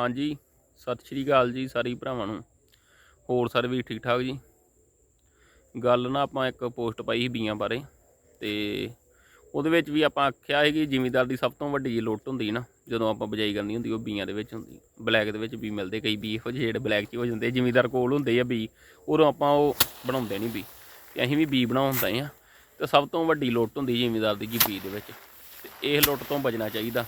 ਹਾਂਜੀ, ਸਤਿ ਸ਼੍ਰੀ ਅਕਾਲ ਜੀ ਸਾਰੇ ਭਰਾਵਾਂ ਨੂੰ। ਹੋਰ ਸਾਰੇ ਵੀ ਠੀਕ ਠਾਕ ਜੀ? ਗੱਲ ਨਾ ਆਪਾਂ ਇੱਕ ਪੋਸਟ ਪਾਈ ਸੀ ਬੀਆਂ ਬਾਰੇ ਤੇ ਉਹਦੇ ਵਿੱਚ ਵੀ ਆਪਾਂ ਆਖਿਆ ਸੀ ਕਿ ਜ਼ਿਮੀਦਾਰ ਦੀ ਸਭ ਤੋਂ ਵੱਡੀ ਲੁੱਟ ਹੁੰਦੀ ਨਾ, ਜਦੋਂ ਆਪਾਂ ਬਜਾਈ ਕਰਨੀ ਹੁੰਦੀ, ਉਹ ਬੀਆਂ ਦੇ ਵਿੱਚ ਹੁੰਦੀ। ਬਲੈਕ ਦੇ ਵਿੱਚ ਬੀ ਮਿਲਦੇ ਕਈ ਬੀ, ਇਹੋ ਜਿਹੇ ਜਿਹੜੇ ਬਲੈਕ 'ਚ ਹੋ ਜਾਂਦੇ, ਜ਼ਿਮੀਦਾਰ ਕੋਲ ਹੁੰਦੇ ਆ ਬੀ, ਉਦੋਂ ਆਪਾਂ ਉਹ ਬਣਾਉਂਦੇ ਨਹੀਂ ਬੀ। ਤੇ ਅਸੀਂ ਵੀ ਬੀ ਬਣਾਉਂਦੇ ਆ। ਤੇ ਸਭ ਤੋਂ ਵੱਡੀ ਲੁੱਟ ਹੁੰਦੀ ਜ਼ਿਮੀਦਾਰ ਦੀ ਜੀ ਬੀ ਦੇ ਵਿੱਚ। ਤੇ ਇਹ ਲੁੱਟ ਤੋਂ ਬਚਣਾ ਚਾਹੀਦਾ।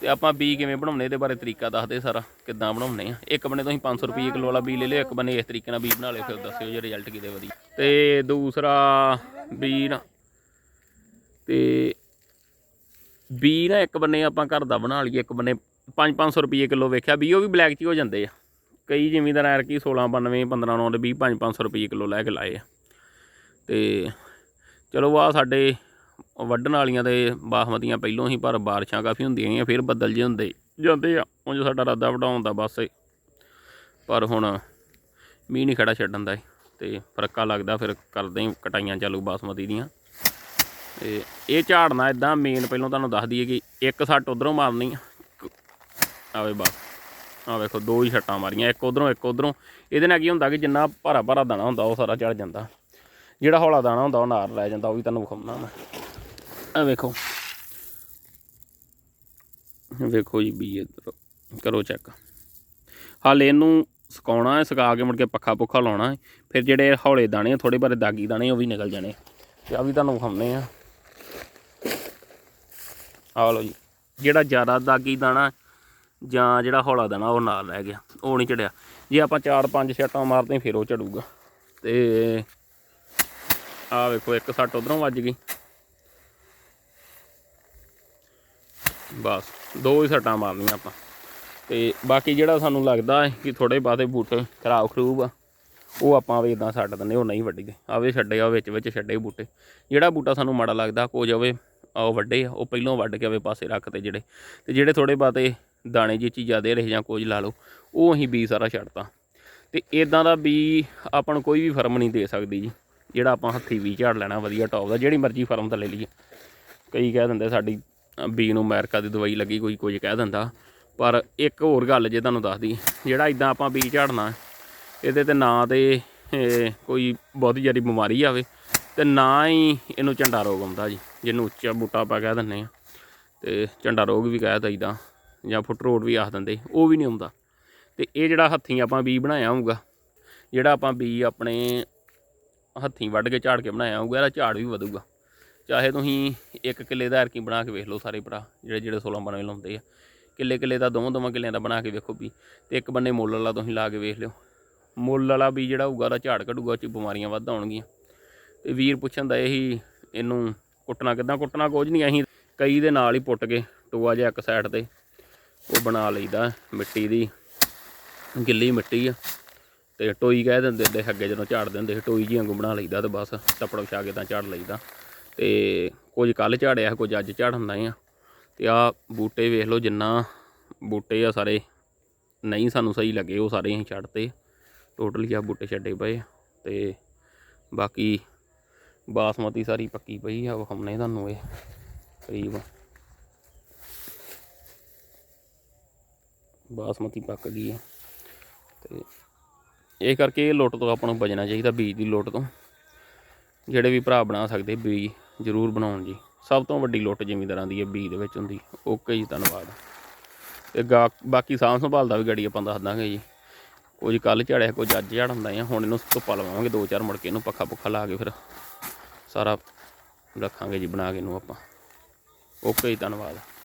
ਤੇ ਆਪਾਂ ਬੀ ਕਿਵੇਂ ਬਣਾਉਣੇ, ਇਹਦੇ ਬਾਰੇ ਤਰੀਕਾ ਦੱਸਦੇ ਸਾਰਾ, ਕਿੱਦਾਂ ਬਣਾਉਣੇ ਆ। ਇੱਕ ਬੰਨੇ ਤੁਸੀਂ 500 ਰੁਪਏ ਕਿਲੋ ਵਾਲਾ ਬੀ ਲੈ ਲਿਓ, ਇੱਕ ਬੰਨੇ ਇਸ ਤਰੀਕੇ ਨਾਲ ਬੀ ਬਣਾ ਲਿਓ, ਫਿਰ ਦੱਸਿਓ ਜੇ ਰਿਜ਼ਲਟ ਕਿਤੇ ਵਧੀਆ। ਤੇ ਦੂਸਰਾ ਬੀ ਨਾ, ਤੇ ਬੀ ਨਾ ਇੱਕ ਬੰਨੇ ਆਪਾਂ ਘਰ ਦਾ ਬਣਾ ਲਈਏ, ਇੱਕ ਬੰਨੇ 5-500 ਰੁਪਏ ਕਿਲੋ ਵੇਖਿਆ, ਬੀ ਉਹ ਵੀ ਬਲੈਕ 'ਚ ਹੀ ਹੋ ਜਾਂਦੇ ਆ। ਕਈ ਜ਼ਿਮੀਂਦਾਰ ਐਰ ਕੀ 1692 15 ਦੇ 20 5-500 ਰੁਪਏ ਕਿਲੋ ਲੈ ਕੇ ਲਾਏ ਆ। ਤੇ ਚਲੋ ਆ ਸਾਡੇ ਵੱਢਣ ਵਾਲੀਆਂ ਤੇ ਬਾਸਮਤੀਆਂ ਪਹਿਲੋਂ ਹੀ, ਪਰ ਬਾਰਿਸ਼ਾਂ ਕਾਫੀ ਹੁੰਦੀਆਂ ਗਈਆਂ, ਫਿਰ ਬੱਦਲ ਜਿਹੇ ਹੁੰਦੇ ਜਾਂਦੇ ਆ, ਉਂਝ ਸਾਡਾ ਰਾਦਾ ਵਡਾਉਣ ਦਾ ਬਸ ਪਰ ਹੁਣ ਮੀਂਹ ਨਹੀਂ ਖੜਾ ਛੱਡਣ ਦਾ ਏ, ਤੇ ਫਰਕਾ ਲੱਗਦਾ, ਫਿਰ ਕਰਦੇ ਹੀ ਕਟਾਈਆਂ ਚਾਲੂ ਬਾਸਮਤੀ ਦੀਆਂ। ਤੇ ਇਹ ਝਾੜਨਾ ਇਦਾਂ ਮੇਨ ਪਹਿਲਾਂ ਤੁਹਾਨੂੰ ਦੱਸ ਦਈਏ ਕਿ ਇੱਕ ਸੱਟ ਉਧਰੋਂ ਮਾਰਨੀ ਆਵੇ ਬਸ ਆ ਵੇਖੋ, ਦੋ ਹੀ ਛੱਟਾਂ ਮਾਰੀਆਂ, ਇੱਕ ਉਧਰੋਂ ਇੱਕ ਉਧਰੋਂ। ਇਹਦੇ ਨਾਲ ਕੀ ਹੁੰਦਾ ਕਿ ਜਿੰਨਾ ਭਾਰਾ ਭਾਰਾ ਦਾਣਾ ਹੁੰਦਾ, ਉਹ ਸਾਰਾ ਚੜ ਜਾਂਦਾ। ਜਿਹੜਾ ਹੌਲਾ ਦਾਣਾ ਹੁੰਦਾ, ਉਹ ਨਾਰ ਲੈ ਜਾਂਦਾ, ਉਹ ਵੀ ਤੁਹਾਨੂੰ ਵਿਖਾਉਣਾ ਮੈਂ। ਆ ਵੇਖੋ। ਵੇਖੋ ਜੀ ਵੀ ਇੱਧਰ ਕਰੋ ਚੈੱਕ ਹਾਲੇ ਇਹਨੂੰ ਸੁਕਾਉਣਾ ਹੈ, ਸੁਕਾ ਕੇ ਮੁੜ ਕੇ ਪੱਖਾ ਪੁੱਖਾ ਲਾਉਣਾ ਹੈ। ਫਿਰ ਜਿਹੜੇ ਹੌਲੇ ਦਾਣੇ ਥੋੜੇ ਬਾਰੇ ਦਾਗੀ ਦਾਣੇ ਉਹ ਵੀ ਨਿਕਲ ਜਾਣੇ ਤੇ ਆ ਵੀ ਤੁਹਾਨੂੰ ਵਿਖਾਉਂਦੇ ਆ। ਆ ਲਓ ਜੀ, ਜਿਹੜਾ ਜ਼ਿਆਦਾ ਦਾਗੀ ਦਾਣਾ ਜਾਂ ਜਿਹੜਾ ਹੌਲਾ ਦਾਣਾ, ਉਹ ਨਾਲ ਰਹਿ ਗਿਆ। ਉਹ ਨਹੀਂ ਚੜਿਆ। ਜੇ ਆਪਾਂ 4-5 ਛੱਟਾਂ ਮਾਰਦੇ, ਫਿਰ ਉਹ ਚੜੂਗਾ ਤੇ ਆ ਵੇਖੋ, ਇੱਕ ਸੱਟ ਉਧਰੋਂ ਵੱਜ ਗਈ। ਬਸ, ਦੋ ਹੀ ਸੱਟਾਂ ਮਾਰਨੀਆਂ ਆਪਾਂ। ਤੇ ਬਾਕੀ ਜਿਹੜਾ ਸਾਨੂੰ ਲੱਗਦਾ ਹੈ ਕਿ ਥੋੜੇ ਬਾਤੇ ਬੂਟੇ ਖਰਾਬ ਖਰੂਬ ਆ, ਉਹ ਆਪਾਂ ਵੀ ਇਦਾਂ ਛੱਡ ਦਿੰਦੇ ਉਹ ਨਹੀਂ ਵੱਢੀਦੇ। ਆਵੇ ਛੱਡੇ ਆ ਵਿੱਚ ਵਿੱਚ ਛੱਡੇ ਬੂਟੇ। ਜਿਹੜਾ ਬੂਟਾ ਸਾਨੂੰ ਮਾੜਾ ਲੱਗਦਾ ਕੋ ਜਾਵੇ ਆ ਉਹ ਵੱਡੇ ਆ ਉਹ ਪਹਿਲੋਂ ਵੱਢ ਕੇ ਆਵੇ ਪਾਸੇ ਰੱਖਤੇ ਜਿਹੜੇ। ਤੇ ਜਿਹੜੇ ਥੋੜੇ ਬਾਤੇ ਦਾਣੇ ਜੀ ਚੀਜ਼ਾਂ ਦੇ ਰਹੇ ਜਾਂ ਕੁਝ ਲਾ ਲਓ, ਉਹ ਅਸੀਂ ਬੀ ਸਾਰਾ ਛੱਡਤਾ। ਤੇ ਇਦਾਂ ਦਾ ਬੀ ਆਪਾਂ ਨੂੰ ਕੋਈ ਵੀ ਫਰਮ ਨਹੀਂ ਦੇ ਸਕਦੀ ਜੀ। ਜਿਹੜਾ ਆਪਾਂ ਹੱਥੀ ਵੀ ਝਾੜ ਲੈਣਾ, ਵਧੀਆ ਟੌਪ ਦਾ, ਜਿਹੜੀ ਮਰਜ਼ੀ ਫਰਮ ਤੋਂ ਲੈ ਲਈਏ। ਕਈ ਕਹਿ ਦਿੰਦੇ ਸਾਡੀ ਬੀ ਨੂੰ ਅਮਰੀਕਾ ਦੀ ਦਵਾਈ ਲੱਗੀ, ਕੋਈ ਕੁਝ ਕਹਿ ਦਿੰਦਾ। ਪਰ ਇੱਕ ਹੋਰ ਗੱਲ ਜੇ ਤੁਹਾਨੂੰ ਦੱਸ ਦਈਏ ਜਿਹੜਾ ਇਦਾਂ ਆਪਾਂ ਬੀ ਝਾੜਨਾ, ਇਹਦੇ ਤੇ ਨਾ ਤੇ ਕੋਈ ਬਹੁਤ ਜ਼ਿਆਦਾ ਬਿਮਾਰੀ ਆਵੇ ਤੇ ਨਾ ਹੀ ਇਹਨੂੰ ਝੰਡਾ ਰੋਗ ਆਉਂਦਾ ਜੀ, ਜਿਹਨੂੰ ਉੱਚਾ ਬੂਟਾ ਆਪਾਂ ਕਹਿ ਦਿੰਦੇ ਆ ਤੇ ਝੰਡਾ ਰੋਗ ਵੀ ਕਹਿ ਦਈਦਾ, ਜਾਂ ਫੁੱਟ ਰੋਡ ਵੀ ਆਖ ਦਿੰਦੇ, ਉਹ ਵੀ ਨਹੀਂ ਆਉਂਦਾ। ਤੇ ਇਹ ਜਿਹੜਾ ਹੱਥੀਂ ਆਪਾਂ ਬੀ ਬਣਾਇਆ ਹੋਊਗਾ, ਜਿਹੜਾ ਆਪਾਂ ਬੀ ਆਪਣੇ ਹੱਥੀਂ ਵੱਢ ਕੇ ਝਾੜ ਕੇ ਬਣਾਇਆ ਹੋਊਗਾ, ਇਹਦਾ ਝਾੜ ਵੀ ਵਧੂਗਾ। ਚਾਹੇ ਤੁਸੀਂ ਇੱਕ ਕਿੱਲੇ ਦਾ ਐਰਕੀ ਬਣਾ ਕੇ ਵੇਖ ਲਓ ਸਾਰੇ ਭਰਾ, ਜਿਹੜੇ ਜਿਹੜੇ 16 ਬਣੇ ਲਾਉਂਦੇ ਆ। ਕਿੱਲੇ ਕਿੱਲੇ ਦਾ ਦੋਵਾਂ ਦੋਵਾਂ ਕਿੱਲਿਆਂ ਦਾ ਬਣਾ ਕੇ ਵੇਖੋ ਵੀ, ਤੇ ਇੱਕ ਬੰਨੇ ਮੁੱਲ ਵਾਲਾ ਤੁਸੀਂ ਲਾ ਕੇ ਵੇਖ ਲਿਓ। ਮੁੱਲ ਵਾਲਾ ਵੀ ਜਿਹੜਾ ਹੋਊਗਾ ਉਹਦਾ ਝਾੜ ਕੱਢੂਗਾ ਉਹ 'ਚ ਬਿਮਾਰੀਆਂ ਵੱਧ ਆਉਣਗੀਆਂ ਤੇ ਵੀਰ ਪੁੱਛਣ ਦਾ ਇਹੀ, ਇਹਨੂੰ ਕੁੱਟਣਾ ਕਿੱਦਾਂ, ਕੁੱਟਣਾ ਕੁਝ ਨਹੀਂ, ਅਸੀਂ ਕਈ ਦੇ ਨਾਲ ਹੀ ਪੁੱਟ ਕੇ ਟੋਆ ਜਿਹਾ ਇੱਕ ਸਾਈਡ ਤੇ, ਉਹ ਬਣਾ ਲਈਦਾ ਮਿੱਟੀ ਦੀ, ਗਿੱਲੀ ਮਿੱਟੀ ਆ। ਤੇ ਟੋਈ ਕਹਿ ਦਿੰਦੇ ਹੁੰਦੇ, ਅੱਗੇ ਜਦੋਂ ਝਾੜ ਦਿੰਦੇ ਸੀ, ਟੋਈ ਜੀ ਵਾਂਗੂ ਬਣਾ ਲਈਦਾ ਤੇ ਬਸ ਟੱਪੜ ਵਿਛਾ ਕੇ ਤਾਂ ਝਾੜ ਲਈਦਾ। ਤੇ ਕੁਝ ਕੱਲ ਝਾੜਿਆ ਕੁਝ ਅੱਜ ਝਾੜਨ ਦਾ ਆ। ਤੇ ਆ ਬੂਟੇ ਵੇਖ ਲਓ ਜਿੰਨਾ ਬੂਟੇ ਆ ਸਾਰੇ। ਨਹੀਂ ਸਾਨੂੰ ਸਹੀ ਲੱਗੇ ਉਹ ਸਾਰੇ ਅਸੀਂ ਛੱਡਤੇ। ਟੋਟਲੀ ਆ ਬੂਟੇ ਛੱਡੇ ਪਏ ਆ। ਤੇ ਬਾਕੀ ਬਾਸਮਤੀ ਸਾਰੀ ਪੱਕੀ ਪਈ ਆ, ਵਿਖਾਉਣੇ ਤੁਹਾਨੂੰ ਇਹ ਕਰੀਬ। ਬਾਸਮਤੀ ਪੱਕ ਗਈ ਹੈ ਤੇ ਇਹ ਕਰਕੇ ਇਹ ਲੁੱਟ ਤੋਂ ਆਪਾਂ ਨੂੰ ਬਚਣਾ ਚਾਹੀਦਾ ਬੀਜ ਦੀ ਲੁੱਟ ਤੋਂ। ਜਿਹੜੇ ਵੀ ਭਰਾ ਬਣਾ ਸਕਦੇ ਬੀਜ। ਜ਼ਰੂਰ ਬਣਾਉਣ ਜੀ। ਸਭ ਤੋਂ ਵੱਡੀ ਲੁੱਟ ਜ਼ਿਮੀਂਦਾਰਾਂ ਦੀ ਹੈ ਬੀ ਦੇ ਵਿੱਚ ਹੁੰਦੀ। ਓਕੇ ਜੀ, ਧੰਨਵਾਦ। ਤੇ ਗਾ, ਬਾਕੀ ਸਾਂਭ ਸੰਭਾਲ ਦਾ ਵੀ ਗੜੀ ਆਪਾਂ ਦੱਸ ਦਾਂਗੇ ਜੀ। ਕੁਝ ਕੱਲ ਝੜਿਆ, ਕੁਝ ਅੱਜ ਝੜ ਹੁੰਦਾ ਆ। ਹੁਣ ਇਹਨੂੰ ਧੁੱਪਾ ਲਵਾਵਾਂਗੇ, ਦੋ ਚਾਰ ਮੁੜ ਕੇ ਇਹਨੂੰ ਪੱਖਾ ਪੁੱਖਾ ਲਾ ਕੇ ਫਿਰ ਸਾਰਾ ਰੱਖਾਂਗੇ ਜੀ, ਬਣਾ ਕੇ ਇਹਨੂੰ ਆਪਾਂ। ਓਕੇ ਜੀ, ਧੰਨਵਾਦ।